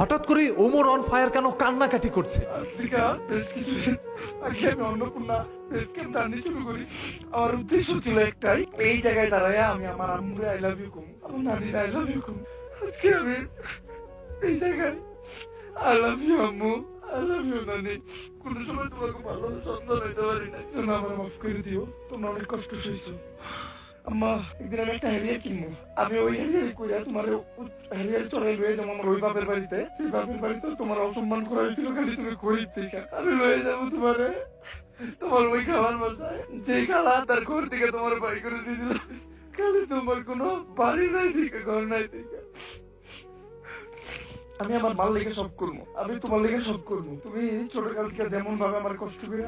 হঠাৎ করে Omar on fire কেন কান্নাকাটি করছে? আগে আমি করি। আমার ছিল এই জায়গায় আমি আমার আই লাভ আমি এই জায়গায় কোন সময় তোমাকে ভালো হইতে পারি না আমার মাফ করে দিও, তোমরা অনেক কষ্ট সইছো। আম্মা, একদিন আমি একটা হ্যারিয়ার কিনবো। আমি ওই হ্যারিয়ার কইরা তোমার হ্যারিয়ার চড়াই লয়ে যাব আমার ওই বাপের বাড়িতে। সেই বাপের বাড়িতে তোমার অসম্মান করা হয়েছিল খালি তুমি খরিদ থেকে। আমি লয়ে যাব তোমারে। তোমার ওই খাবার বাসায়। যে খালা তার ঘর থেকে তোমার বাড়ি করে দিয়েছিল। খালি তোমার কোনো বাড়ি নাই থেকে, ঘর নাই থেকে। আমি আমার মাল লেগে সব করব। আমি তোমার লেগে সব করব। তুমি ছোট কাল থেকে যেমন ভাবে আমার কষ্ট করে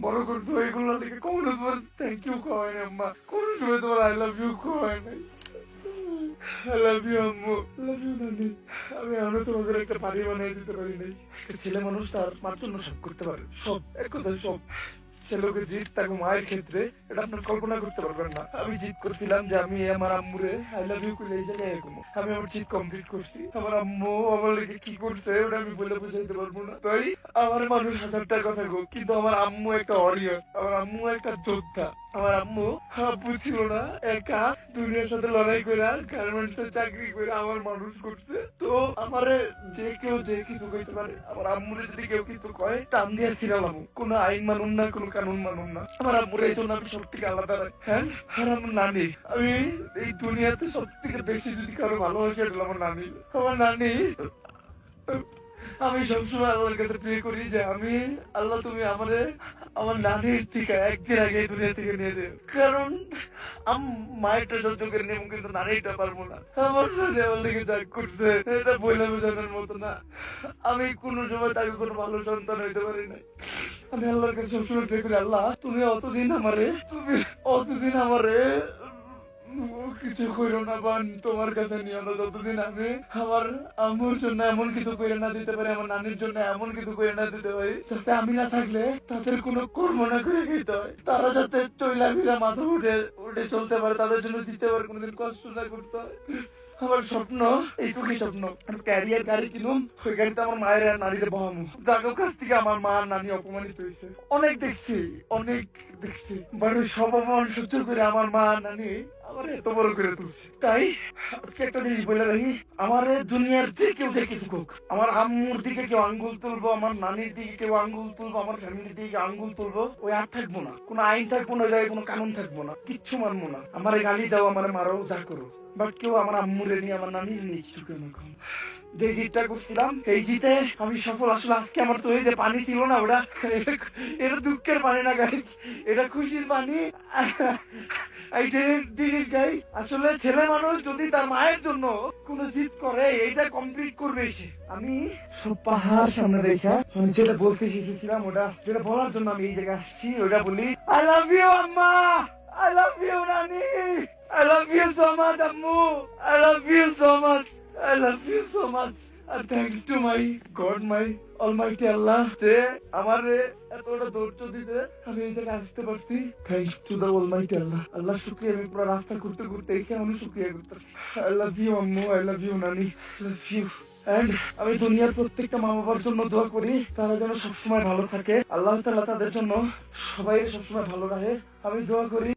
বড় করতো এগুলো লেগে কখনো তোমার থ্যাংক ইউ খাওয়াই না আম্মা। কোন সময় তোমার আই লাভ ইউ খাওয়াই নাই আই লাভ ইউ আম্মু। লাভ ইউ নানি। আমি তোমাদের একটা বাড়ি বানিয়ে দিতে পারি নাই। ছেলে মানুষ তার মার জন্য সব করতে পারে। সব এক কথা সব। ছেলেকে তাকে মায়ের ক্ষেত্রে, এটা আপনার কল্পনা করতে পারবেন না। আমি করছিলাম যে আমি আমার আম্মুরে আই লাভ ইউ এরকম। আমি আমার কমপ্লিট করছি। আমার আম্মু আমার লেগে কি করছে, ওটা আমি বলে পারব না। তাই আমার মানুষ কথা গো কিন্তু আমার আম্মু একটা আমার আম্মু একটা যোদ্ধা। আমার আম্মু না, একা দুনিয়ার সাথে লড়াই করে এ চাকরি করে আমার মানুষ করছে। তো আমারে যে কেউ যে কিছু কইতে পারে, আমার আম্মুরে যদি কেউ কিছু কয়, টান দিয়ে ফিরালাম কোনো আইন মানুন না, কোনো কানুন মানুন না। আমার আম্মুর এই জন্য আমি সব থেকে আলাদা হ্যাঁ? আর আমার নানি। আমি এই দুনিয়াতে সব থেকে বেশি যদি কারও ভালোবাসি, এটা আমার নানি। আমার নানি, আমি সবসময় আল্লাহর কাছে প্রে করি যে, আমি, আল্লাহ তুমি আমারে নানির থেকে একদিন আগে দুনিয়া থেকে নিয়ে যাও। কারণ মায়েরটা সহ্য করে কিন্তু নানিটা পারব না। আমার নানি আমার লেগে যা করছে, এটা বইলে বোঝানোর মতো না। আমি কোনো সময় তাকে কোনো ভালো সন্তান হইতে পারি নাই। আমি আল্লাহর কাছে সবসময় প্রে করি আল্লাহ তুমি অতদিন আমারে তুমি অতদিন আমারে কিছু করো না বান, তোমার কাছে নিও না যতদিন আমি, আমার আম্মুর জন্য এমন কিছু করে না দিতে পারি, আমার নানির জন্য এমন কিছু করে না দিতে পারি, যাতে আমি না থাকলে তাদের কোনো কর্ম না করে খেতে হয়। তারা যাতে টইলা ভিড়া মাথা উঠে উঠে চলতে পারে, তাদের জন্য দিতে পারে, কোনোদিন কষ্ট না করতে আমার স্বপ্ন, এইটুকুই স্বপ্ন ক্যারিয়ার গাড়ি কিনুম, ওই গাড়িতে আমার মায়ের আর নারীরে বহামু। যাদের কাছ থেকে আমার মা নানি অপমানিত হয়েছে। অনেক দেখছি অনেক দেখছি ওই সব অপমান সহ্য করে আমার মা নানি আমার এত তুলছে। তাই, আজকে একটা জিনিস বলে রাখি, আমার দুনিয়ার যে কেউ যে কিছু হোক আমার আম্মুর দিকে কেউ আঙ্গুল তুলবো, আমার নানির দিকে কেউ আঙ্গুল তুলবো, আমার ফ্যামিলির দিকে আঙ্গুল তুলবো, ওই আর থাকব না। কোনো আইন থাকব না জায়গায় কোনো কানুন থাকব না, কিচ্ছু মানবো না। আমার গালি দাও, আমার মারো, যা করো। বাট কেউ আমার আম্মুরে নিয়ে, আমার নানির নিয়ে কিছু কেন কম যে জিতটা করছিলাম, এই জিতে আমি সফল। আসলে আজকে আমার তো যে পানি ছিল না ওটা এটা দুঃখের পানি না গাই এটা খুশির পানি। Did it, guys. আসলে ছেলে মানুষ যদি তার মায়ের জন্য কোনো জিত করে এটা কমপ্লিট করবে সে। আমি সব পাহাড় সামনে রেখা যেটা বলতে শিখেছিলাম ওটা যেটা বলার জন্য আমি এই জায়গায় আসছি ওটা বলি আই লাভ ইউ আম্মা! আই লাভ ইউ নানি! I love you so much আম্মু! I love you so much I love you so much R to my God my almighty Allah যে আমার এতটা ধৈর্য দিতে আমি এই জায়গায় আসতে পারছি। টু অলমাইটি আল্লাহ আল্লাহ, শুক্রিয়া। আমি পুরো রাস্তা ঘুরতে ঘুরতে এসে আমি শুক্রিয়া করতেছি। আই লাভ ইউ আম্মু। আই লাভ ইউ নানি। লাভ ইউ And আমি দুনিয়ার প্রত্যেকটা মা বাবার জন্য দোয়া করি, তারা যেন সবসময় ভালো থাকে। আল্লাহ তাআলা তাদের জন্য সবাই সবসময় ভালো রাখে। আমি দোয়া করি